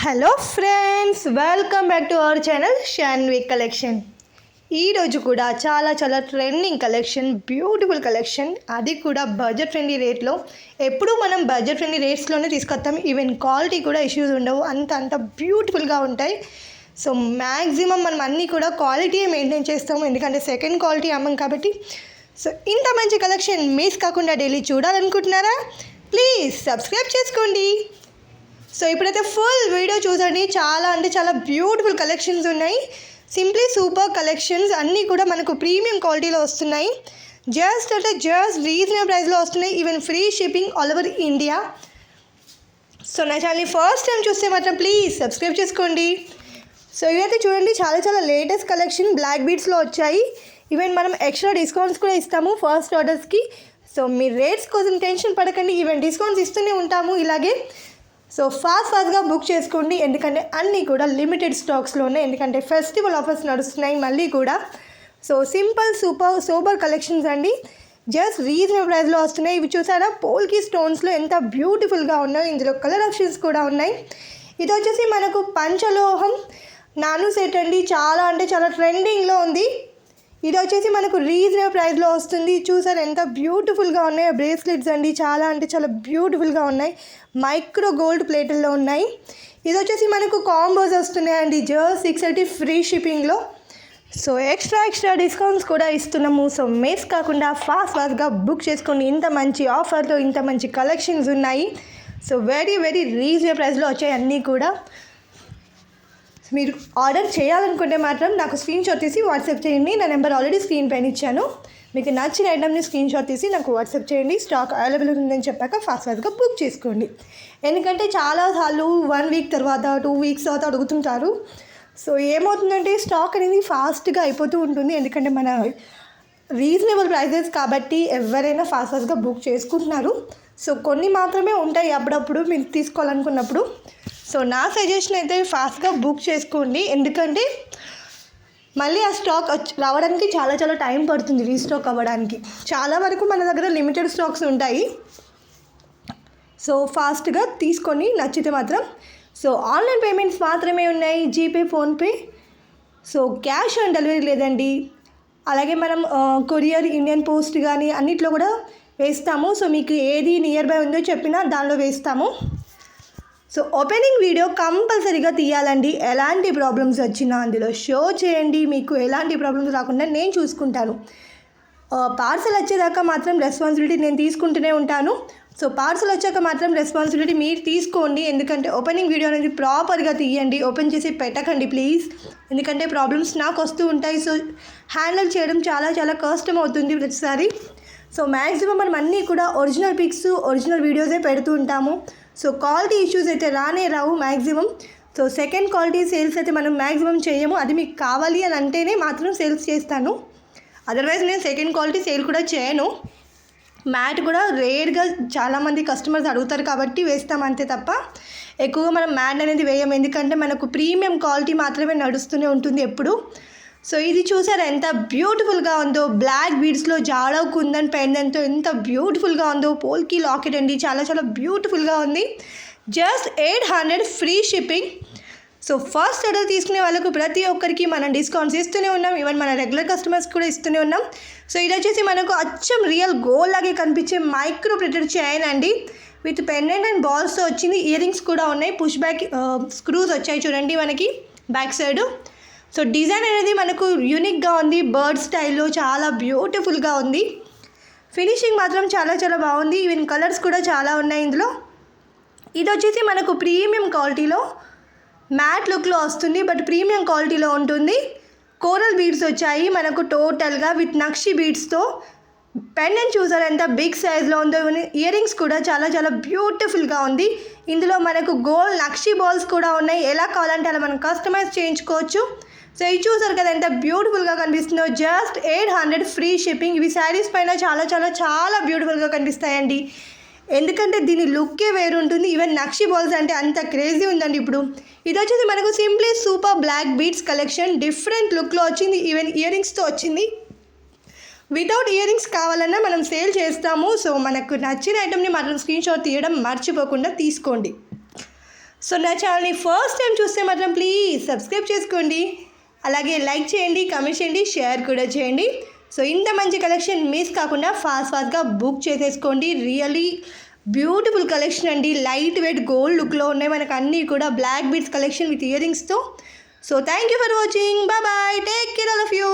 Hello friends welcome back to our channel Shanvi collection ఈరోజు కూడా చాలా చాలా ట్రెండింగ్ కలెక్షన్ బ్యూటిఫుల్ కలెక్షన్ అది కూడా బడ్జెట్ ఫ్రెండ్లీ రేట్లో ఎప్పుడూ మనం బడ్జెట్ ఫ్రెండ్లీ రేట్స్లోనే తీసుకొస్తాం. ఈవెన్ క్వాలిటీ కూడా ఇష్యూస్ ఉండవు. అంత అంత బ్యూటిఫుల్గా ఉంటాయి. సో మ్యాక్సిమం మనం అన్నీ కూడా క్వాలిటీ మెయింటైన్ చేస్తాము. ఎందుకంటే సెకండ్ క్వాలిటీ అమ్మం కాబట్టి. సో ఇంత మంచి కలెక్షన్ మిస్ కాకుండా డైలీ చూడాలనుకుంటున్నారా? ప్లీజ్ సబ్స్క్రైబ్ చేసుకోండి. సో ఇప్పుడైతే ఫుల్ వీడియో చూడండి. చాలా అంటే చాలా బ్యూటిఫుల్ కలెక్షన్స్ ఉన్నాయి. సింప్లీ సూపర్ కలెక్షన్స్ అన్నీ కూడా మనకు ప్రీమియం క్వాలిటీలో వస్తున్నాయి. జస్ట్ అంటే జస్ట్ రీజనబుల్ ప్రైస్లో వస్తున్నాయి. Even free shipping all over India so నా ఛానల్ని ఫస్ట్ టైం చూస్తే మాత్రం ప్లీజ్ సబ్స్క్రైబ్ చేసుకోండి. సో ఇవైతే చూడండి. చాలా చాలా లేటెస్ట్ కలెక్షన్ బ్లాక్ బీడ్స్లో వచ్చాయి. ఈవెన్ మనం ఎక్స్ట్రా డిస్కౌంట్స్ కూడా ఇస్తాము ఫస్ట్ ఆర్డర్స్కి సో మీ రేట్స్ కోసం టెన్షన్ పడకండి. ఈవెన్ డిస్కౌంట్స్ ఇస్తూనే ఉంటాము. ఇలాగే సో ఫాస్ట్ ఫాస్ట్గా బుక్ చేసుకోండి. ఎందుకంటే అన్నీ కూడా లిమిటెడ్ స్టాక్స్లోనే ఎందుకంటే ఫెస్టివల్ ఆఫర్స్ నడుస్తున్నాయి మళ్ళీ కూడా. So simple super super collections అండి. జస్ట్ రీజనబుల్ ప్రైస్లో వస్తున్నాయి. ఇవి చూసారా? పోల్కి స్టోన్స్లో ఎంత బ్యూటిఫుల్గా ఉన్నాయో. ఇందులో కలర్ ఆప్షన్స్ కూడా ఉన్నాయి. ఇది వచ్చేసి మనకు పంచలోహం నాను సెట్ అండి. చాలా అంటే చాలా ట్రెండింగ్లో ఉంది. ఇది వచ్చేసి మనకు రీజనబుల్ ప్రైస్లో వస్తుంది. చూసారు ఎంత బ్యూటిఫుల్గా ఉన్నాయి బ్రేస్లెట్స్ అండి. చాలా అంటే చాలా బ్యూటిఫుల్గా ఉన్నాయి. మైక్రో గోల్డ్ ప్లేట్ల్లో ఉన్నాయి. ఇది వచ్చేసి మనకు కాంబోస్ వస్తున్నాయండి. జో సిక్స్ ఎయిటీ ఫ్రీ షిప్పింగ్లో. సో ఎక్స్ట్రా ఎక్స్ట్రా డిస్కౌంట్స్ కూడా ఇస్తున్నాము. సో మిస్ కాకుండా ఫాస్ట్ ఫాస్ట్గా బుక్ చేసుకోండి ఇంత మంచి ఆఫర్లో ఇంత మంచి కలెక్షన్స్ ఉన్నాయి. సో వెరీ వెరీ రీజనబుల్ ప్రైస్లో వచ్చాయి అన్నీ కూడా. మీరు ఆర్డర్ చేయాలనుకుంటే మాత్రం నాకు స్క్రీన్ షాట్ తీసి వాట్సాప్ చేయండి. నా నెంబర్ ఆల్రెడీ స్క్రీన్ పైన ఇచ్చాను. మీకు నచ్చిన ఐటమ్ని స్క్రీన్ షాట్ తీసి నాకు వాట్సాప్ చేయండి. స్టాక్ అవైలబుల్ ఉందని చెప్పాక ఫాస్ట్ ఫాస్ట్గా బుక్ చేసుకోండి. ఎందుకంటే చాలాసార్లు వన్ వీక్ తర్వాత టూ వీక్స్ తర్వాత అడుగుతుంటారు. సో ఏమవుతుందంటే స్టాక్ అనేది ఫాస్ట్గా అయిపోతూ ఉంటుంది. ఎందుకంటే మన రీజనబుల్ ప్రైసెస్ కాబట్టి ఎవరైనా ఫాస్ట్ ఫాస్ట్గా బుక్ చేసుకుంటున్నారు. సో కొన్ని మాత్రమే ఉంటాయి అప్పుడప్పుడు మీరు తీసుకోవాలనుకున్నప్పుడు. సో నా సజెషన్ అయితే ఫాస్ట్గా బుక్ చేసుకోండి. ఎందుకంటే మళ్ళీ ఆ స్టాక్ వచ్చి రావడానికి చాలా చాలా టైం పడుతుంది రీస్టాక్ అవ్వడానికి. చాలా వరకు మన దగ్గర లిమిటెడ్ స్టాక్స్ ఉంటాయి. సో ఫాస్ట్గా తీసుకొని నచ్చితే మాత్రం సో ఆన్లైన్ పేమెంట్స్ మాత్రమే ఉన్నాయి. GPay PhonePe so cash on delivery లేదండి. అలాగే మనం కొరియర్ ఇండియన్ పోస్ట్ కానీ అన్నిట్లో కూడా వేస్తాము. సో మీకు ఏది నియర్ బై ఉందో చెప్పినా దానిలో వేస్తాము. సో ఓపెనింగ్ వీడియో కంపల్సరీగా తీయాలండి. ఎలాంటి ప్రాబ్లమ్స్ వచ్చినా అందులో షో చేయండి. మీకు ఎలాంటి ప్రాబ్లమ్స్ రాకుండా నేను చూసుకుంటాను. పార్సల్ వచ్చేదాకా మాత్రం రెస్పాన్సిబిలిటీ నేను తీసుకుంటూనే ఉంటాను. సో పార్సల్ వచ్చాక మాత్రం రెస్పాన్సిబిలిటీ మీరు తీసుకోండి. ఎందుకంటే ఓపెనింగ్ వీడియో అనేది ప్రాపర్గా తీయండి. ఓపెన్ చేసి పెట్టకండి ప్లీజ్ ఎందుకంటే ప్రాబ్లమ్స్ నాకు వస్తూ ఉంటాయి. సో హ్యాండిల్ చేయడం చాలా చాలా కష్టం అవుతుంది ప్రతిసారి. సో మ్యాక్సిమం మనం అన్నీ కూడా ఒరిజినల్ పిక్స్ ఒరిజినల్ వీడియోసే పెడుతూ ఉంటాము. సో క్వాలిటీ ఇష్యూస్ అయితే రానే రావు maximum so second quality sales అయితే మనం మ్యాక్సిమం చేయము. అది మీకు కావాలి అని అంటేనే మాత్రం సేల్స్ చేస్తాను. అదర్వైజ్ నేను సెకండ్ క్వాలిటీ సేల్ కూడా చేయను. మ్యాట్ కూడా రేర్గా చాలామంది కస్టమర్స్ అడుగుతారు కాబట్టి వేస్తాం అంతే తప్ప ఎక్కువగా మనం మ్యాట్ అనేది వేయం. ఎందుకంటే మనకు ప్రీమియం క్వాలిటీ మాత్రమే నడుస్తూనే ఉంటుంది ఎప్పుడు. సో ఇది చూసారా ఎంత బ్యూటిఫుల్గా ఉందో. బ్లాక్ బీడ్స్లో జాడవుకుందని కుందన్ పెండెంట్తో ఎంత బ్యూటిఫుల్గా ఉందో. పోల్కి లాకెట్ అండి. చాలా చాలా బ్యూటిఫుల్గా ఉంది. Just eight hundred free shipping so first order తీసుకునే వాళ్ళకు ప్రతి ఒక్కరికి మనం డిస్కౌంట్స్ ఇస్తూనే ఉన్నాం. ఈవెన్ మన రెగ్యులర్ కస్టమర్స్ కూడా ఇస్తూనే ఉన్నాం. సో ఇది వచ్చేసి మనకు అచ్చం రియల్ గోల్ లాగే కనిపించే మైక్రో ప్రింటెడ్ చైన్ అండి. విత్ పెండెంట్ అండ్ బాల్స్తో వచ్చింది. ఇయర్ రింగ్స్ కూడా ఉన్నాయి. పుష్ బ్యాక్ స్క్రూస్ వచ్చాయి చూడండి మనకి. బ్యాక్ సైడ్ సో డిజైన్ అనేది మనకు యూనిక్గా ఉంది. బర్డ్ స్టైల్లో చాలా బ్యూటిఫుల్గా ఉంది. ఫినిషింగ్ మాత్రం చాలా చాలా బాగుంది. ఈవెన్ కలర్స్ కూడా చాలా ఉన్నాయి ఇందులో. ఇది వచ్చేసి మనకు ప్రీమియం క్వాలిటీలో మ్యాట్ లుక్లో వస్తుంది. బట్ ప్రీమియం క్వాలిటీలో ఉంటుంది. కోరల్ బీడ్స్ వచ్చాయి. మనకు టోటల్గా విత్ నక్షి బీడ్స్తో పెండెంట్ చూసారు ఎంత బిగ్ సైజ్లో ఉందో ఇయర్ రింగ్స్ కూడా చాలా చాలా బ్యూటిఫుల్గా ఉంది. ఇందులో మనకు గోల్డ్ నక్షి బాల్స్ కూడా ఉన్నాయి. ఎలా కావాలంటే అలా మనం కస్టమైజ్ చేయించుకోవచ్చు. సో ఇది చూసారు కదా ఎంత బ్యూటిఫుల్గా కనిపిస్తుందో. Just eight hundred free shipping ఇవి శారీస్ పైన చాలా చాలా చాలా బ్యూటిఫుల్గా కనిపిస్తాయండి. ఎందుకంటే దీని లుక్కే వేరు ఉంటుంది ఈవెన్ నక్షి బాల్స్ అంటే అంత క్రేజీ ఉందండి ఇప్పుడు. ఇది వచ్చేసి మనకు simply super black beads collection different లుక్లో వచ్చింది. ఈవెన్ ఇయర్ రింగ్స్తో వచ్చింది. వితౌట్ ఇయర్ రింగ్స్ కావాలన్నా మనం సేల్ చేస్తాము. సో మనకు నచ్చిన ఐటమ్ని మాత్రం స్క్రీన్ షాట్ తీయడం మర్చిపోకుండా తీసుకోండి. సో నా ఛానల్ని ఫస్ట్ టైం చూస్తే మాత్రం ప్లీజ్ సబ్స్క్రైబ్ చేసుకోండి. అలాగే లైక్ చేయండి కమెంట్ చేయండి షేర్ కూడా చేయండి. సో ఇంత మంచి కలెక్షన్ మిస్ కాకుండా ఫాస్ట్ ఫాస్ట్గా బుక్ చేసేసుకోండి. రియలీ బ్యూటిఫుల్ కలెక్షన్ అండి. లైట్ వెయిట్ గోల్డ్ లుక్లో ఉన్నాయి. మనకు అన్నీ కూడా black beads collection with ఇయరింగ్స్తో so thank you for watching bye bye take care all of you